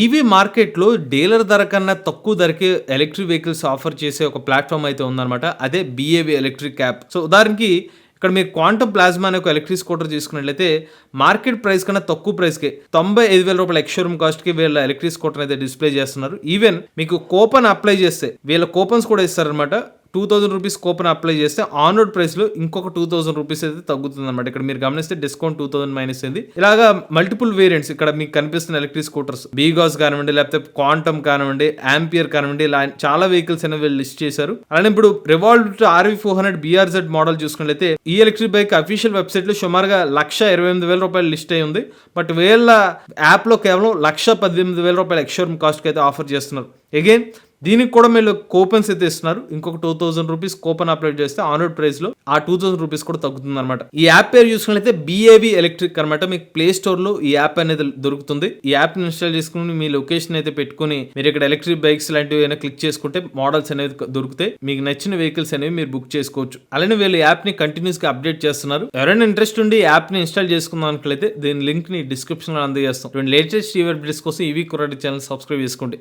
EV మార్కెట్లో dealer ధర కన్నా తక్కువ ధరకి ఎలక్ట్రిక్ వెహికల్స్ ఆఫర్ చేసే ఒక ప్లాట్ఫామ్ అయితే ఉందన్నమాట. అదే బీఏవి ఎలక్ట్రిక్ యాప్. సో ఉదాహరణకి ఇక్కడ మీరు క్వాంటమ్ ప్లాజ్మా అనే ఒక ఎలక్ట్రిక్ స్కూటర్ తీసుకున్నట్లయితే మార్కెట్ ప్రైస్ కన్నా తక్కువ ప్రైస్కి తొంభై ఐదు వేల రూపాయల ఎక్స్షోరూమ్ కాస్ట్కి వీళ్ళ ఎలక్ట్రిక్ స్కూటర్ అయితే డిస్ప్లే చేస్తున్నారు. ఈవెన్ మీకు కూపన్ అప్లై చేస్తే వీళ్ళ కూపన్స్ కూడా ఇస్తారనమాట two thousand rupees coupon apply చేస్తే ఆన్ రోడ్ ప్రైస్లో ఇంకొక టూ థౌసండ్ రూపీస్ అయితే తగ్గుతుంది అనమాట ఇక్కడ మీరు గమనిస్తే డిస్కౌంట్ టూ థౌసండ్ మైనస్ అయింది. ఇలాగా మల్టిపుల్ వేరియంట్స్ ఇక్కడ మీకు కనిపిస్తున్న ఎలక్ట్రిక్ స్కూటర్స్ బీగాస్ కానివ్వండి లేకపోతే క్వాంటమ్ కానివ్వండి ఆంపియర్ కానివ్వండి ఇలా చాలా వెహికల్స్ అనేవి వీళ్ళు లిస్ట్ చేశారు. అలానే ఇప్పుడు Revolt RV four hundred BRZ model చూసుకున్నట్లయితే ఈ ఎలక్ట్రిక్ బైక్ అఫీషియల్ వెబ్సైట్లో సుమారుగా లక్ష ఇరవై ఎనిమిది వేల రూపాయలు లిస్ట్ అయి ఉంది. బట్ వేళ్ళ యాప్లో కేవలం లక్ష పద్దెనిమిది వేల రూపాయల ఎక్స్షోరూమ్ కాస్ట్కి అయితే ఆఫర్ చేస్తున్నారు. అగైన్ దీనికి కూడా మీరు కూపన్స్ అయితే ఇస్తున్నారు. ఇంకొక two thousand rupees coupon apply చేస్తే ఆన్రోడ్ ప్రైస్లో ఆ టూ థౌసండ్ రూపీస్ కూడా తగ్గుతుంది అనమాట ఈ యాప్ పేరు చూసుకున్నట్లయితే బిఏవి ఎలక్ట్రిక్ అనమాట మీకు ప్లే స్టోర్లో ఈ యాప్ అనేది దొరుకుతుంది. ఈ యాప్ ఇన్స్టాల్ చేసుకుని మీ లొకేషన్ అయితే పెట్టుకుని మీరు ఇక్కడ ఎలక్ట్రిక్ బైక్స్ లాంటివి ఏమైనా క్లిక్ చేసుకుంటే మోడల్స్ అనేవి దొరుకుతాయి. మీకు నచ్చిన వెహికల్స్ అనేవి మీరు బుక్ చేసుకోవచ్చు. అలానే వీళ్ళు యాప్ని కంటిన్యూస్గా అప్డేట్ చేస్తున్నారు. ఎవరైనా ఇంట్రెస్ట్ ఉండి యాప్ని ఇన్స్టాల్ చేసుకుందాం అనుకైతే దీని లింక్ని డిస్క్రిప్షన్లో అందజేస్తాం. లేటెస్ట్ ఈవెంట్ కోసం ఈవీ కురాడి ఛానల్ సబ్స్క్రైబ్ చేసుకోండి.